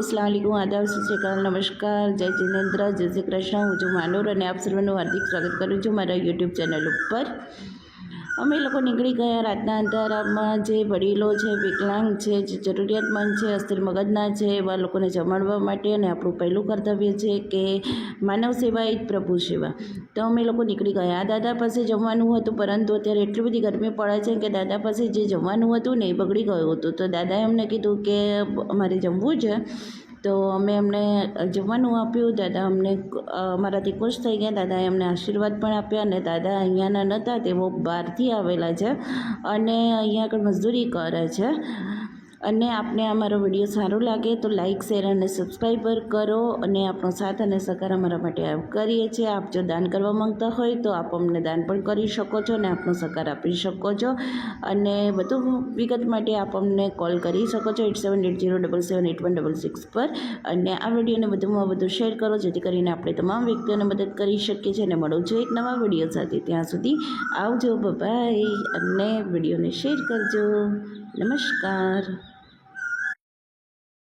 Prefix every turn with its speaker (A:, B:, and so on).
A: અસલામકુમ આદાબ સુશ્રીકાલ નમસ્કાર, જય જિનેન્દ્ર, જય શ્રી કૃષ્ણ, હું છું માનુર અને આપ સર્વનું હાર્દિક સ્વાગત કરું છું મારા યુટ્યુબ ચેનલ ઉપર. અમે લોકો નીકળી ગયા રાતના અંધારામાં. જે વડીલો છે, વિકલાંગ છે, જે જરૂરિયાતમંદ છે, અસ્થિર મગજના છે, એવા લોકોને જમાડવા માટે અને આપણું પહેલું કર્તવ્ય છે કે માનવ સેવા એ જ પ્રભુ સેવા. તો અમે લોકો નીકળી ગયા. દાદા પાસે જમવાનું હતું, પરંતુ અત્યારે એટલી બધી ગરમી પડે છે કે દાદા પાસે જે જમવાનું હતું ને એ બગડી ગયું હતું. તો દાદાએ અમને કીધું કે, અમારે જમવું છે. તો અમે એમને જમવાનું આપ્યું. દાદા અમને અમારાથી ખુશ થઈ ગયા. દાદાએ અમને આશીર્વાદ પણ આપ્યા અને દાદા અહીંયાના નહોતા તેઓ બહારથી આવેલા છે અને અહીંયા આગળ મજદૂરી કરે છે. અને આપને અમારો વીડિયો સારો લાગે તો લાઇક શેર અને સબસ્ક્રાઈબર કરો અને આપણો સાથ અને સહકાર અમારા માટે કરીએ છીએ. આપ જો દાન કરવા માંગતા હોય તો આપ અમને દાન પણ કરી શકો છો અને આપનો સહકાર આપી શકો છો. અને વધુ વિગત માટે આપ અમને કોલ કરી શકો છો eight seven eight zero double seven eight one double six પર. અને આ વિડીયોને વધુમાં વધુ શેર કરો જેથી કરીને આપણે તમામ વ્યક્તિઓને મદદ કરી શકીએ છીએ. અને મળું છું એક નવા વીડિયો સાથે. ત્યાં સુધી આવજો. બાય. અને વિડીયોને શેર કરજો. નમસ્કાર.